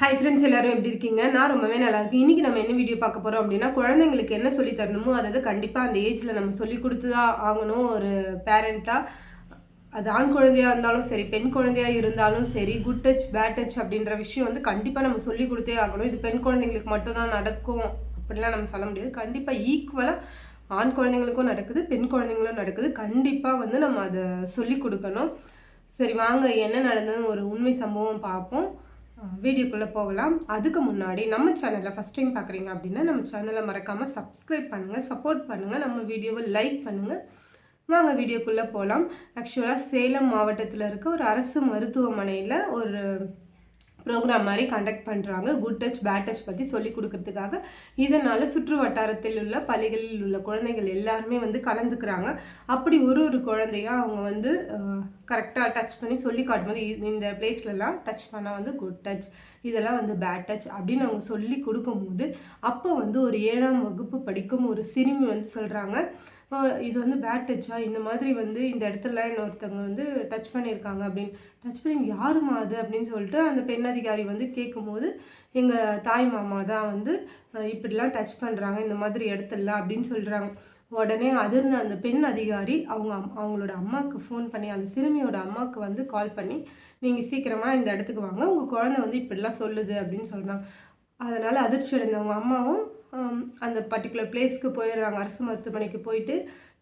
Hi friends எல்லாரும் எப்படி இருக்கீங்க? நான் ரொம்பவே நல்லா இருக்கேன். இன்றைக்கி நம்ம என்ன வீடியோ பார்க்க போகிறோம் அப்படின்னா குழந்தைங்களுக்கு என்ன சொல்லி தரணுமோ அதாவது கண்டிப்பாக அந்த ஏஜில் நம்ம சொல்லி கொடுத்து தான் ஆகணும். ஒரு பேரண்ட்டாக அது ஆண் குழந்தையாக இருந்தாலும் சரி பெண் குழந்தையாக இருந்தாலும் சரி குட் டச் பேட் டச் அப்படின்ற விஷயம் வந்து கண்டிப்பாக நம்ம சொல்லி கொடுத்தே ஆகணும். இது பெண் குழந்தைங்களுக்கு மட்டும் தான் நடக்கும். அப்படிலாம் நம்ம சொல்ல முடியாது. கண்டிப்பாக ஈக்குவலாக ஆண் குழந்தைங்களுக்கும் நடக்குது பெண் குழந்தைங்களும் நடக்குது. கண்டிப்பாக வந்து நம்ம அதை சொல்லி கொடுக்கணும். சரி வாங்க என்ன நடந்ததுன்னு ஒரு உண்மை சம்பவம் பார்ப்போம். வீடியோக்குள்ளே போகலாம். அதுக்கு முன்னாடி நம்ம சேனலில் ஃபஸ்ட் டைம் பார்க்குறீங்க அப்படின்னா நம்ம சேனலை மறக்காமல் சப்ஸ்கிரைப் பண்ணுங்கள் சப்போர்ட் பண்ணுங்கள் நம்ம வீடியோவை லைக் பண்ணுங்கள் வாங்க வீடியோக்குள்ளே போகலாம் ஆக்சுவலாக சேலம் மாவட்டத்தில் இருக்க ஒரு அரசு மருத்துவமனையில் ஒரு ப்ரோக்ராம் மாதிரி கண்டக்ட் பண்ணுறாங்க குட் டச் பேட் டச் பற்றி சொல்லி கொடுக்கறதுக்காக. இதனால் சுற்று வட்டாரத்தில் உள்ள பள்ளிகளில் உள்ள குழந்தைகள் எல்லாருமே வந்து கலந்துக்கிறாங்க. அப்படி ஒரு ஒரு குழந்தையாக அவங்க வந்து கரெக்டாக டச் பண்ணி சொல்லி காட்டும்போது இந்த பிளேஸ்லலாம் டச் பண்ணால் வந்து குட் டச் இதெல்லாம் வந்து பேட் டச் அப்படின்னு அவங்க சொல்லி கொடுக்கும்போது அப்போ வந்து ஒரு ஏழாம் வகுப்பு படிக்கும் ஒரு சிறுமி வந்து சொல்கிறாங்க இது வந்து பேட் டச்சா இந்த மாதிரி வந்து இந்த இடத்துல இன்னொருத்தவங்க வந்து டச் பண்ணியிருக்காங்க அப்படின்னு. டச் பண்ணி யாருமா அது அப்படின்னு சொல்லிட்டு அந்த பெண் அதிகாரி வந்து கேட்கும்போது எங்கள் தாய் மாமா தான் வந்து இப்படிலாம் டச் பண்ணுறாங்க இந்த மாதிரி இடத்துலலாம் அப்படின்னு சொல்கிறாங்க உடனே அதிர்ந்த அந்த பெண் அதிகாரி அவங்க அவங்களோட அம்மாவுக்கு ஃபோன் பண்ணி அந்த சிறுமியோட அம்மாவுக்கு வந்து கால் பண்ணி நீங்கள் சீக்கிரமாக இந்த இடத்துக்கு வாங்க உங்கள் குழந்தை வந்து இப்படிலாம் சொல்லுது அப்படின்னு சொல்கிறாங்க அதனால் அதிர்ச்சி அடைந்தவங்க அம்மாவும் அந்த பர்டிகுலர் பிளேஸ்க்கு போயிடுறாங்க. அரசு மருத்துவமனைக்கு போயிட்டு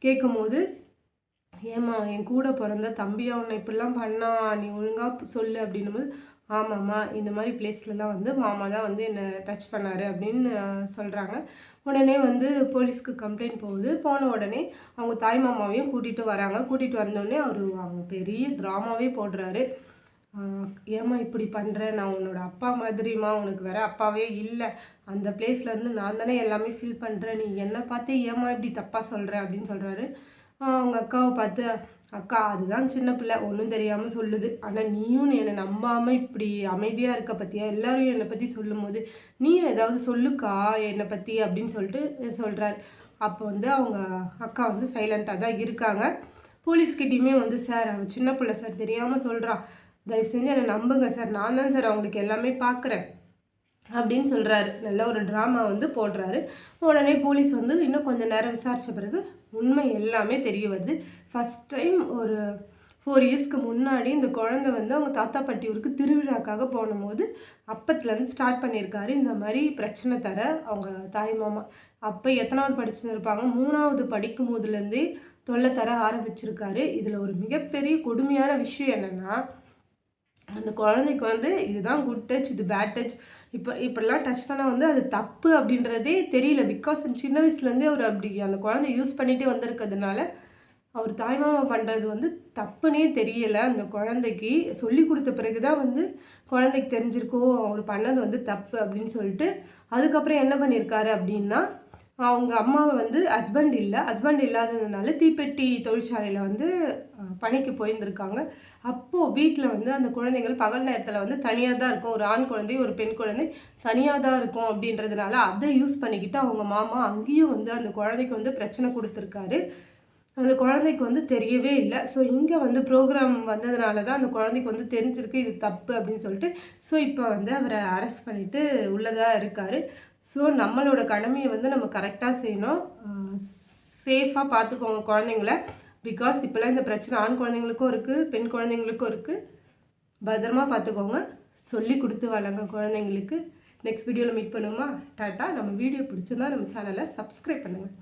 கேட்கும்போது ஏம்மா என் கூட பிறந்த தம்பியா உன்னை இப்படிலாம் பண்ணா? நீ ஒழுங்காக சொல்லு அப்படின்னும்போது ஆமாம்மா இந்த மாதிரி பிளேஸ்லலாம் வந்து மாமா தான் வந்து என்னை டச் பண்ணார் அப்படின்னு சொல்கிறாங்க உடனே வந்து போலீஸ்க்கு கம்ப்ளைண்ட் போகுது. போன உடனே அவங்க தாய் மாமாவையும் கூட்டிகிட்டு வராங்க. கூட்டிகிட்டு வந்தோடனே அவர் அவங்க பெரிய ட்ராமாவே போடுறாரு. ஏம்மா இப்படி பண்ணுற நான் உன்னோட அப்பா மாதிரிம்மா உனக்கு வேற அப்பாவே இல்லை. அந்த பிளேஸ்லேருந்து நான் தானே எல்லாமே ஃபீல் பண்ணுறேன் நீ என்னை பார்த்தே ஏம்மா இப்படி தப்பாக சொல்கிற அப்படின்னு சொல்கிறாரு அவங்க அக்காவை பார்த்து அக்கா அதுதான் சின்ன பிள்ளை. ஒன்றும் தெரியாமல் சொல்லுது. ஆனால் நீயும் என்னை நம்பாமல் இப்படி அமைதியாக இருக்க பற்றியா எல்லாரும் என்னை பற்றி சொல்லும்போது நீ ஏதாவது சொல்லுக்கா என்னை பற்றி அப்படின்னு சொல்லிட்டு சொல்கிறாரு அப்போ வந்து அவங்க அக்கா வந்து சைலண்ட்டாக தான் இருக்காங்க. போலீஸ்கிட்டையுமே வந்து சார் அவன் சின்ன பிள்ளை சார் தெரியாமல் சொல்கிறான் தயவு செஞ்சு என்னை நம்புங்க சார். நான் தான் சார் அவங்களுக்கு எல்லாமே பார்க்குறேன் அப்படின்னு சொல்கிறாரு நல்ல ஒரு ட்ராமா வந்து போடுறாரு. உடனே போலீஸ் வந்து இன்னும் கொஞ்சம் நேரம் விசாரித்த பிறகு உண்மை எல்லாமே தெரிய வருது. ஃபஸ்ட் டைம் ஒரு ஃபோர் இயர்ஸ்க்கு முன்னாடி இந்த குழந்தை வந்து அவங்க தாத்தா பாட்டி ஊருக்கு திருவிழாக்காக போனபோது அப்பத்துலேருந்து ஸ்டார்ட் பண்ணியிருக்காரு. இந்த மாதிரி பிரச்சனை தர அவங்க தாய் மாமா. அப்போ எத்தனாவது படிச்சுன்னு இருப்பாங்க. மூணாவது படிக்கும் போதுலேருந்தே தொல்லை தர ஆரம்பிச்சிருக்காரு. இதில் ஒரு மிகப்பெரிய கொடுமையான விஷயம் என்னென்னா அந்த குழந்தைக்கு வந்து இதுதான் குட் டச் இது பேட் டச் இப்போ இப்படிலாம் டச் பண்ணால் வந்து அது தப்பு அப்படின்றதே தெரியல. பிகாஸ் சின்ன வயசுலேருந்தே அவர் அப்படி அந்த குழந்தை யூஸ் பண்ணிகிட்டே வந்திருக்கிறதுனால அவர் தாய்மாமா பண்ணுறது வந்து தப்புனே தெரியலை. அந்த குழந்தைக்கு சொல்லி கொடுத்த பிறகு தான் வந்து குழந்தைக்கு தெரிஞ்சிருக்கோ அவர் பண்ணது வந்து தப்பு அப்படின்னு சொல்லிட்டு அதுக்கப்புறம் என்ன பண்ணியிருக்காரு அப்படின்னா அவங்க அம்மாவை வந்து ஹஸ்பண்ட் இல்லை. ஹஸ்பண்ட் இல்லாததுனால தீப்பெட்டி தொழிற்சாலையில் வந்து பணிக்கு போயிருந்துருக்காங்க. அப்போது வீட்டில் வந்து அந்த குழந்தைகள் பகல் நேரத்தில் வந்து தனியாக தான் இருக்கும். ஒரு ஆண் குழந்தை ஒரு பெண் குழந்தை தனியாக தான் இருக்கும் அப்படின்றதுனால அதை யூஸ் பண்ணிக்கிட்டு அவங்க மாமா அங்கேயும் வந்து அந்த குழந்தைக்கு வந்து பிரச்சனை கொடுத்துருக்காரு. அந்த குழந்தைக்கு வந்து தெரியவே இல்லை. ஸோ இங்கே வந்து ப்ரோக்ராம் வந்ததுனால தான் அந்த குழந்தைக்கு வந்து தெரிஞ்சிருக்கு இது தப்பு அப்படின்னு சொல்லிட்டு ஸோ இப்போ வந்து அவரை அரெஸ்ட் பண்ணிவிட்டு உள்ளதாக இருக்கார். ஸோ நம்மளோட கடமையை வந்து நம்ம கரெக்டாக செய்யணும். சேஃபாக பார்த்துக்கோங்க குழந்தைங்கள. பிகாஸ் இப்போல்லாம் இந்த பிரச்சனை ஆண் குழந்தைங்களுக்கும் இருக்குது பெண் குழந்தைங்களுக்கும் இருக்குது பத்திரமா பார்த்துக்கோங்க சொல்லி கொடுத்து வளங்க குழந்தைங்களுக்கு. நெக்ஸ்ட் வீடியோவில் மீட் பண்ணுமா டாட்டா நம்ம வீடியோ பிடிச்சிருந்தா நம்ம சேனலை சப்ஸ்கிரைப் பண்ணுங்கள்